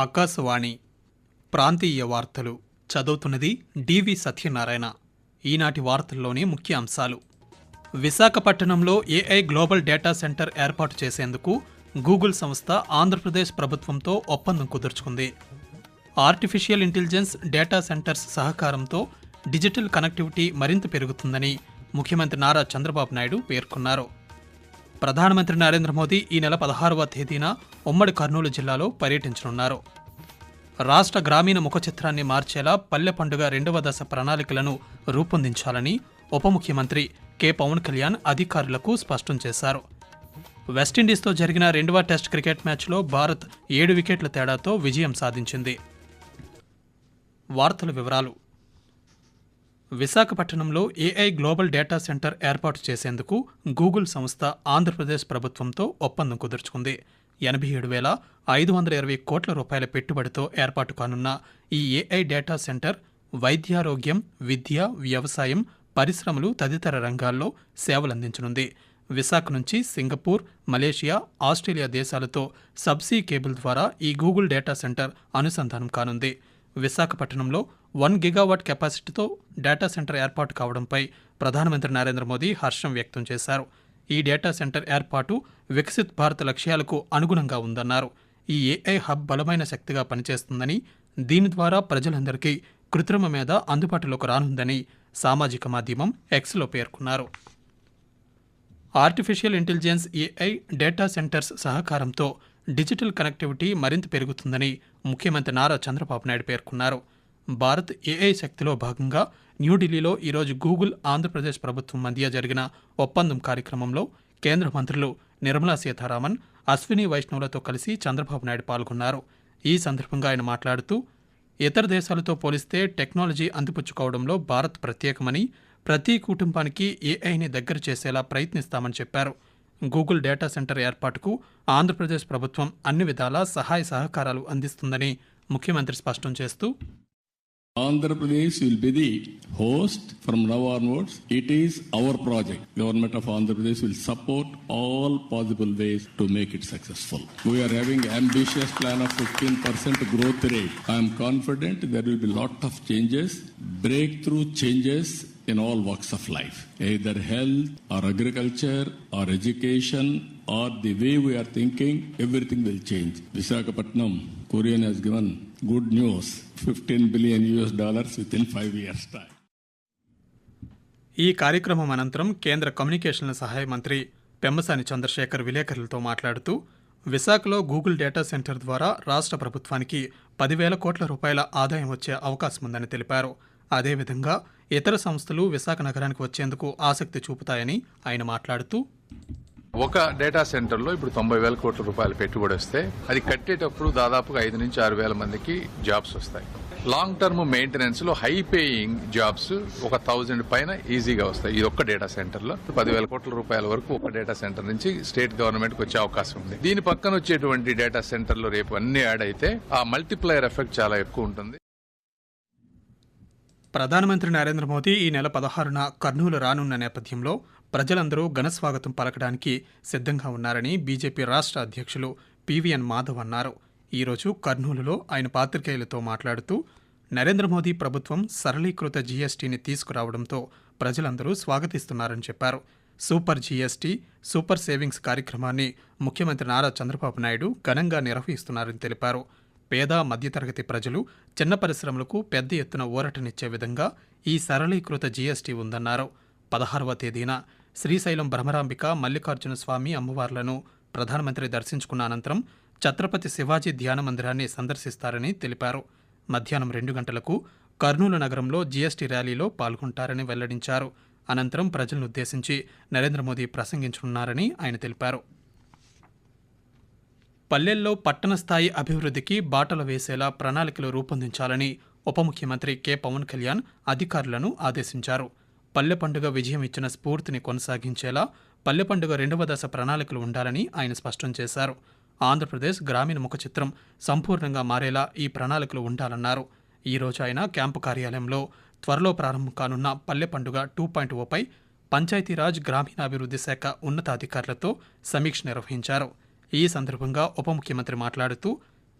ఆకాశవాణి ప్రాంతీయ వార్తలు చదువుతున్నది డివి సత్యనారాయణ. ఈనాటి వార్తల్లోని ముఖ్య అంశాలు. విశాఖపట్నంలో ఏఐ గ్లోబల్ డేటా సెంటర్ ఏర్పాటు చేసేందుకు గూగుల్ సంస్థ ఆంధ్రప్రదేశ్ ప్రభుత్వంతో ఒప్పందం కుదుర్చుకుంది. ఆర్టిఫిషియల్ ఇంటెలిజెన్స్ డేటా సెంటర్స్ సహకారంతో డిజిటల్ కనెక్టివిటీ మరింత పెరుగుతుందని ముఖ్యమంత్రి నారా చంద్రబాబు నాయుడు పేర్కొన్నారు. ప్రధానమంత్రి నరేంద్ర మోదీ ఈ నెల పదహారవ తేదీన ఉమ్మడి కర్నూలు జిల్లాలో పర్యటించనున్నారు. రాష్ట్ర గ్రామీణ ముఖ చిత్రాన్ని మార్చేలా పల్లె పండుగ రెండవ దశ ప్రణాళికలను రూపొందించాలని ఉప ముఖ్యమంత్రి కె. పవన్ కళ్యాణ్ అధికారులకు స్పష్టం చేశారు. వెస్టిండీస్తో జరిగిన రెండవ టెస్ట్ క్రికెట్ మ్యాచ్లో భారత్ ఏడు వికెట్ల తేడాతో విజయం సాధించింది. వార్తల వివరాలు విశాఖపట్నంలో ఏఐ గ్లోబల్ డేటా సెంటర్ ఏర్పాటు చేసేందుకు గూగుల్ సంస్థ ఆంధ్రప్రదేశ్ ప్రభుత్వంతో ఒప్పందం కుదుర్చుకుంది. ఎనభై ఏడు వేల ఐదు వందల ఇరవై కోట్ల రూపాయల పెట్టుబడితో ఏర్పాటు కానున్న ఈ ఏఐ డేటా సెంటర్ వైద్యారోగ్యం విద్య వ్యవసాయం పరిశ్రమలు తదితర రంగాల్లో సేవలందించనుంది. విశాఖ నుంచి సింగపూర్ మలేషియా ఆస్ట్రేలియా దేశాలతో సబ్సీ కేబుల్ ద్వారా ఈ గూగుల్ డేటా సెంటర్ అనుసంధానం కానుంది. విశాఖపట్నంలో వన్ గిగావాట్ కెపాసిటీతో డేటా సెంటర్ ఏర్పాటు కావడంపై ప్రధానమంత్రి నరేంద్ర మోదీ హర్షం వ్యక్తం చేశారు. ఈ డేటా సెంటర్ ఏర్పాటు వికసిత్ భారత్ లక్ష్యాలకు అనుగుణంగా ఉందన్నారు. ఈ ఏఐ హబ్ బలమైన శక్తిగా పనిచేస్తుందని దీని ద్వారా ప్రజలందరికీ కృత్రిమ మీద అందుబాటులోకి రానుందని సామాజిక మాధ్యమం ఎక్స్లో పేర్కొన్నారు. Artificial intelligence AI data centers సహకారంతో డిజిటల్ కనెక్టివిటీ మరింత పెరుగుతుందని ముఖ్యమంత్రి నారా చంద్రబాబు నాయుడు పేర్కొన్నారు. భారత్ ఏఐ శక్తిలో భాగంగా న్యూఢిల్లీలో ఈరోజు గూగుల్ ఆంధ్రప్రదేశ్ ప్రభుత్వం మధ్య జరిగిన ఒప్పందం కార్యక్రమంలో కేంద్ర మంత్రులు నిర్మలా సీతారామన్ అశ్విని వైష్ణవులతో కలిసి చంద్రబాబు నాయుడు పాల్గొన్నారు. ఈ సందర్భంగా ఆయన మాట్లాడుతూ ఇతర దేశాలతో పోలిస్తే టెక్నాలజీ అందిపుచ్చుకోవడంలో భారత్ ప్రత్యేకమని ప్రతి కుటుంబానికి ఏఐని దగ్గర చేసేలా ప్రయత్నిస్తామని చెప్పారు. గూగుల్ డేటా సెంటర్ ఏర్పాటుకు ఆంధ్రప్రదేశ్ ప్రభుత్వం అన్ని విధాల సహాయ సహకారాలు అందిస్తుందని ముఖ్యమంత్రి స్పష్టం చేస్తూ Andhra Pradesh will be the host from now notes it is our project government of Andhra Pradesh will support all possible ways to make it successful we're having ambitious plan of fifteen percent growth rate I'm confident there will be lot of changes breakthrough changes in all walks of life, either health or agriculture or education or the way we are thinking, everything will change. Visakhapatnam, Korean has given good news, 15 billion US dollars within five years time. ఈ కార్యక్రమం అనంతరం కేంద్ర కమ్యూనికేషన్ల సహాయ మంత్రి పెమ్మసాని చంద్రశేఖర్ విలేకరులతో మాట్లాడుతూ విశాఖలో Google data centre ద్వారా రాష్ట్ర ప్రభుత్వానికి పదివేల కోట్ల రూపాయల ఆదాయం వచ్చే అవకాశం ఉందని తెలిపారు అదేవిధంగా ఇతర సంస్థలు విశాఖ నగరానికి వచ్చేందుకు ఆసక్తి చూపుతాయని ఆయన మాట్లాడుతూ ఒక డేటా సెంటర్లో ఇప్పుడు తొంభై వేల కోట్ల రూపాయలు పెట్టుబడి వస్తే అది కట్టేటప్పుడు దాదాపుగా ఐదు నుంచి ఆరు వేల మందికి జాబ్స్ వస్తాయి. లాంగ్ టర్మ్ మెయింటెనెన్స్లో హై పేయింగ్ జాబ్స్ ఒక థౌజండ్ పైన ఈజీగా వస్తాయి. ఇది ఒక్క డేటా సెంటర్లో పదివేల కోట్ల రూపాయల వరకు ఒక డేటా సెంటర్ నుంచి స్టేట్ గవర్నమెంట్కి వచ్చే అవకాశం ఉంది. దీని పక్కన వచ్చేటువంటి డేటా సెంటర్లో రేపు అన్ని యాడ్ అయితే ఆ మల్టిప్లయర్ ఎఫెక్ట్ చాలా ఎక్కువ ఉంటుంది. ప్రధానమంత్రి నరేంద్ర మోదీ ఈ నెల పదహారున కర్నూలు రానున్న నేపథ్యంలో ప్రజలందరూ ఘనస్వాగతం పలకడానికి సిద్ధంగా ఉన్నారని బీజేపీ రాష్ట్ర అధ్యక్షులు పివిఎన్ మాధవ్ అన్నారు. ఈరోజు కర్నూలులో ఆయన పాత్రికేయులతో మాట్లాడుతూ నరేంద్ర మోదీ ప్రభుత్వం సరళీకృత జీఎస్టీని తీసుకురావడంతో ప్రజలందరూ స్వాగతిస్తున్నారని చెప్పారు. సూపర్ జీఎస్టీ సూపర్ సేవింగ్స్ కార్యక్రమాన్ని ముఖ్యమంత్రి నారా చంద్రబాబు నాయుడు ఘనంగా నిర్వహిస్తున్నారని తెలిపారు. పేద మధ్యతరగతి ప్రజలు చిన్న పరిశ్రమలకు పెద్ద ఎత్తున ఊరటనిచ్చే విధంగా ఈ సరళీకృత జీఎస్టీ ఉందన్నారు. పదహారవ తేదీన శ్రీశైలం భ్రమరాంబిక మల్లికార్జున స్వామి అమ్మవార్లను ప్రధానమంత్రి దర్శించుకున్న అనంతరం ఛత్రపతి శివాజీ ధ్యాన మందిరాన్ని సందర్శిస్తారని తెలిపారు. మధ్యాహ్నం రెండు గంటలకు కర్నూలు నగరంలో జీఎస్టీ ర్యాలీలో పాల్గొంటారని వెల్లడించారు. అనంతరం ప్రజలను ఉద్దేశించి నరేంద్ర మోదీ ప్రసంగించనున్నారని ఆయన తెలిపారు. పల్లెల్లో పట్టణ స్థాయి అభివృద్ధికి బాటలు వేసేలా ప్రణాళికలు రూపొందించాలని ఉప ముఖ్యమంత్రి కె. పవన్ కళ్యాణ్ అధికారులను ఆదేశించారు. పల్లె పండుగ విజయం ఇచ్చిన స్ఫూర్తిని కొనసాగించేలా పల్లె పండుగ రెండవ దశ ప్రణాళికలు ఉండాలని ఆయన స్పష్టం చేశారు. ఆంధ్రప్రదేశ్ గ్రామీణ ముఖ చిత్రం సంపూర్ణంగా మారేలా ఈ ప్రణాళికలు ఉండాలన్నారు. ఈ రోజు ఆయన క్యాంపు కార్యాలయంలో త్వరలో ప్రారంభం కానున్న పల్లె పండుగ టూ పాయింట్ ఓపై పంచాయతీరాజ్ గ్రామీణాభివృద్ధి శాఖ ఉన్నతాధికారులతో సమీక్ష నిర్వహించారు. ఈ సందర్భంగా ఉప ముఖ్యమంత్రి మాట్లాడుతూ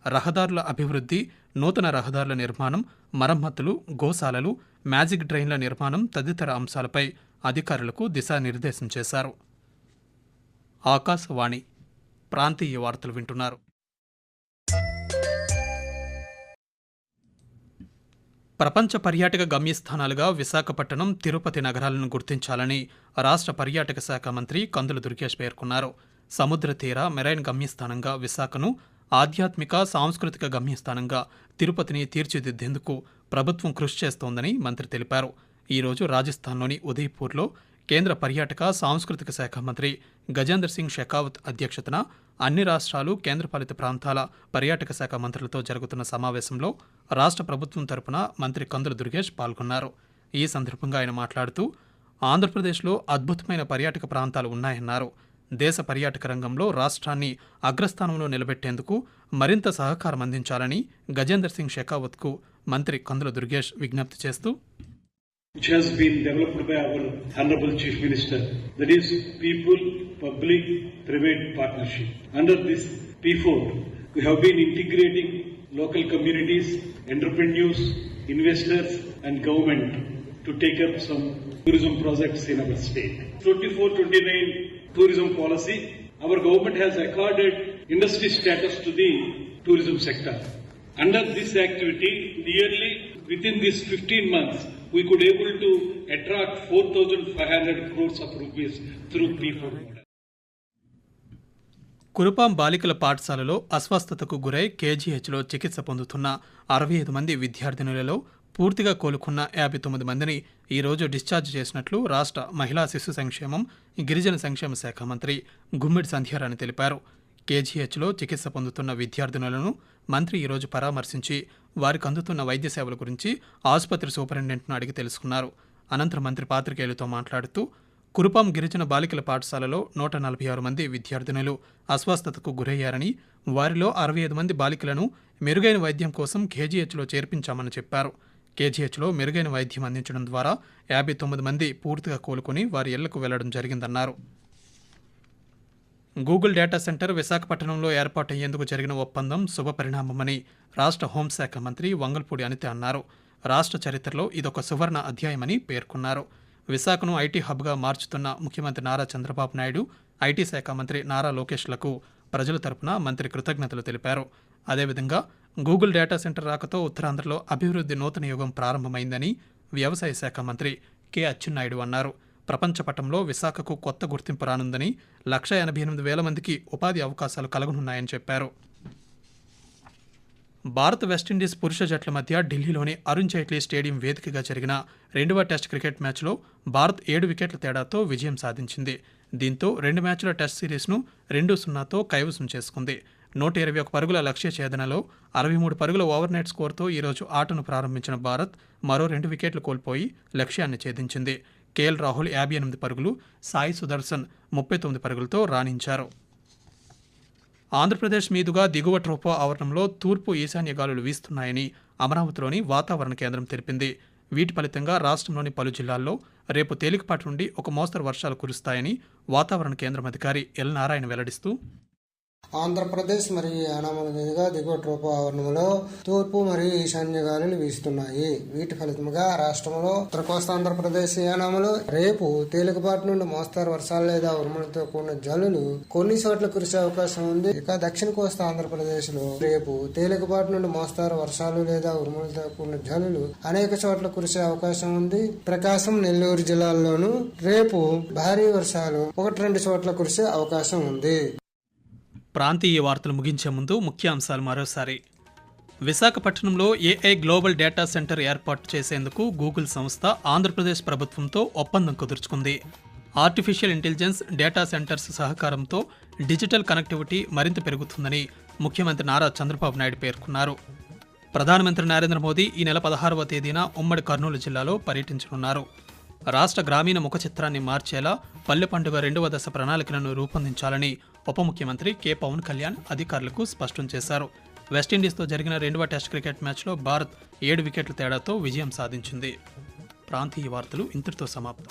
రహదారుల అభివృద్ధి నూతన రహదారుల నిర్మాణం మరమ్మతులు గోశాలలు మ్యాజిక్ డ్రైన్ల నిర్మాణం తదితర అంశాలపై అధికారులకు దిశానిర్దేశం చేశారు. ఆకాశవాణి ప్రాంతీయ వార్తలు వింటున్నారు. ప్రపంచ పర్యాటక గమ్యస్థానాలుగా విశాఖపట్నం తిరుపతి నగరాలను గుర్తించాలని రాష్ట్ర పర్యాటక శాఖ మంత్రి కందుల దుర్గేష్ పేర్కొన్నారు. సముద్ర తీర మెరైన్ గమ్యస్థానంగా విశాఖను ఆధ్యాత్మిక సాంస్కృతిక గమ్యస్థానంగా తిరుపతిని తీర్చిదిద్దేందుకు ప్రభుత్వం కృషి చేస్తోందని మంత్రి తెలిపారు. ఈరోజు రాజస్థాన్లోని ఉదయ్పూర్లో కేంద్ర పర్యాటక సాంస్కృతిక శాఖ మంత్రి గజేంద్ర సింగ్ షెకావత్ అధ్యక్షతన అన్ని రాష్ట్రాలు కేంద్రపాలిత ప్రాంతాల పర్యాటక శాఖ మంత్రులతో జరుగుతున్న సమావేశంలో రాష్ట్ర ప్రభుత్వం తరపున మంత్రి కందుల దుర్గేష్ పాల్గొన్నారు. ఈ సందర్భంగా ఆయన మాట్లాడుతూ ఆంధ్రప్రదేశ్లో అద్భుతమైన పర్యాటక ప్రాంతాలు ఉన్నాయన్నారు. దేశ పర్యాటక రంగంలో రాష్ట్రాన్ని అగ్రస్థానంలో నిలబెట్టేందుకు మరింత సహకారం అందించాలని గజేందర్ సింగ్ షెకావత్కు మంత్రి కందుల దుర్గేష్ విజ్ఞప్తి చేస్తూ which has been developed by our Honorable Chief Minister. That is People Public Private Partnership. Under this P4, we have been integrating local communities, entrepreneurs, investors and government to take up some tourism projects in our state. 24-29 tourism policy, our government has accorded industry status to the tourism sector. Under this activity, nearly within these 15 months, we could able to attract 4,500 crores of rupees through P4 model. Kurupam బాలికల పాఠశాలలో అస్వస్థతకు గురై కేజీహెచ్లో చికిత్స పొందుతున్న అరవై ఐదు మంది విద్యార్థినులలో పూర్తిగా కోలుకున్న యాభై తొమ్మిది మందిని ఈరోజు డిశ్చార్జ్ చేసినట్లు రాష్ట్ర మహిళా శిశు సంక్షేమం గిరిజన సంక్షేమ శాఖ మంత్రి గుమ్మిడి సంధ్యారాణి తెలిపారు. కేజీహెచ్లో చికిత్స పొందుతున్న విద్యార్థినులను మంత్రి ఈరోజు పరామర్శించి వారికి అందుతున్న వైద్య సేవల గురించి ఆసుపత్రి సూపరింటెండెంట్ను అడిగి తెలుసుకున్నారు. అనంతరం మంత్రి పాత్రికేయులతో మాట్లాడుతూ కురుపాం గిరిజన బాలికల పాఠశాలలో నూట నలభై ఆరు మంది విద్యార్థినులు అస్వస్థతకు గురయ్యారని వారిలో అరవై ఐదు మంది బాలికలను మెరుగైన వైద్యం కోసం కేజీహెచ్లో చేర్పించామని చెప్పారు. కేజీహెచ్లో మెరుగైన వైద్యం అందించడం ద్వారా యాభై తొమ్మిది మంది పూర్తిగా కోలుకొని వారి ఇళ్ళకు వెళ్ళడం జరిగిందన్నారు. గూగుల్ డేటా సెంటర్ విశాఖపట్నంలో ఏర్పాటయ్యేందుకు జరిగిన ఒప్పందం శుభపరిణామమని రాష్ట్ర హోంశాఖ మంత్రి వంగల్పూడి అనిత అన్నారు. రాష్ట్ర చరిత్రలో ఇదొక సువర్ణ అధ్యాయమని పేర్కొన్నారు. విశాఖను ఐటీ హబ్గా మార్చుతున్న ముఖ్యమంత్రి నారా చంద్రబాబు నాయుడు ఐటీ శాఖ మంత్రి నారా లోకేష్లకు ప్రజల తరపున మంత్రి కృతజ్ఞతలు తెలిపారు. అదేవిధంగా గూగుల్ డేటా సెంటర్ రాకతో ఉత్తరాంధ్రలో అభివృద్ధి నూతన యుగం ప్రారంభమైందని వ్యవసాయ శాఖ మంత్రి కె అచ్చెన్నాయుడు అన్నారు. ప్రపంచ పటంలో విశాఖకు కొత్త గుర్తింపు రానుందని లక్ష ఎనభై ఎనిమిది వేల మందికి ఉపాధి అవకాశాలు కలగనున్నాయని చెప్పారు. భారత్ వెస్టిండీస్ పురుష జట్ల మధ్య ఢిల్లీలోని అరుణ్ జైట్లీ స్టేడియం వేదికగా జరిగిన రెండవ టెస్ట్ క్రికెట్ మ్యాచ్లో భారత్ ఏడు వికెట్ల తేడాతో విజయం సాధించింది. దీంతో రెండు మ్యాచ్ల టెస్ట్ సిరీస్ను రెండు సున్నాతో కైవసం చేసుకుంది. నూట ఇరవై ఒక పరుగుల లక్ష్య ఛేదనలో అరవై మూడు పరుగుల ఓవర్నెట్ స్కోర్తో ఈరోజు ఆటను ప్రారంభించిన భారత్ మరో రెండు వికెట్లు కోల్పోయి లక్ష్యాన్ని ఛేదించింది. కేఎల్ రాహుల్ యాభై ఎనిమిది పరుగులు సాయి సుదర్శన్ ముప్పై తొమ్మిది పరుగులతో రాణించారు. ఆంధ్రప్రదేశ్ మీదుగా దిగువ ట్రోపో ఆవరణంలో తూర్పు ఈశాన్య గాలులు వీస్తున్నాయని అమరావతిలోని వాతావరణ కేంద్రం తెలిపింది. వీటి ఫలితంగా రాష్ట్రంలోని పలు జిల్లాల్లో రేపు తేలికపాటి నుండి ఒక మోస్తరు వర్షాలు కురుస్తాయని వాతావరణ కేంద్రం అధికారి ఎల్ నారాయణ వెల్లడిస్తూ ఆంధ్రప్రదేశ్ మరియు యానామల మీదుగా దిగువ ట్రోపావరణంలో తూర్పు మరియు ఈశాన్య గాలులు వీస్తున్నాయి. వీటి ఫలితంగా రాష్ట్రంలో ఉత్తర కోస్తా ఆంధ్రప్రదేశ్ యానామలు రేపు తేలికపాటి నుండి మోస్తారు వర్షాలు లేదా ఉరుములతో కూడిన జల్లులు కొన్ని చోట్ల కురిసే అవకాశం ఉంది. ఇక దక్షిణ కోస్తా ఆంధ్రప్రదేశ్లో రేపు తేలికపాటి నుండి మోస్తారు వర్షాలు లేదా ఉరుములతో కూడిన జల్లులు అనేక చోట్ల కురిసే అవకాశం ఉంది. ప్రకాశం నెల్లూరు జిల్లాల్లోనూ రేపు భారీ వర్షాలు ఒకటి రెండు చోట్ల కురిసే అవకాశం ఉంది. ప్రాంతీయ వార్తలు ముగించే ముందు ముఖ్యాంశాలు మరోసారి. విశాఖపట్నంలో ఏఐ గ్లోబల్ డేటా సెంటర్ ఏర్పాటు చేసేందుకు గూగుల్ సంస్థ ఆంధ్రప్రదేశ్ ప్రభుత్వంతో ఒప్పందం కుదుర్చుకుంది. ఆర్టిఫిషియల్ ఇంటెలిజెన్స్ డేటా సెంటర్స్ సహకారంతో డిజిటల్ కనెక్టివిటీ మరింత పెరుగుతుందని ముఖ్యమంత్రి నారా చంద్రబాబు నాయుడు పేర్కొన్నారు. ప్రధానమంత్రి నరేంద్ర మోదీ ఈ నెల పదహారవ తేదీన ఉమ్మడి కర్నూలు జిల్లాలో పర్యటించనున్నారు. రాష్ట్ర గ్రామీణ ముఖ చిత్రాన్ని మార్చేలా పల్లె పండుగ రెండవ దశ ప్రణాళికలను రూపొందించాలని ఉప ముఖ్యమంత్రి కె. పవన్ కళ్యాణ్ అధికారులకు స్పష్టం చేశారు. వెస్టిండీస్తో జరిగిన రెండవ టెస్ట్ క్రికెట్ మ్యాచ్లో భారత్ ఏడు వికెట్ల తేడాతో విజయం సాధించింది. ప్రాంతీయ వార్తలు ఇంతటితో సమాప్తం.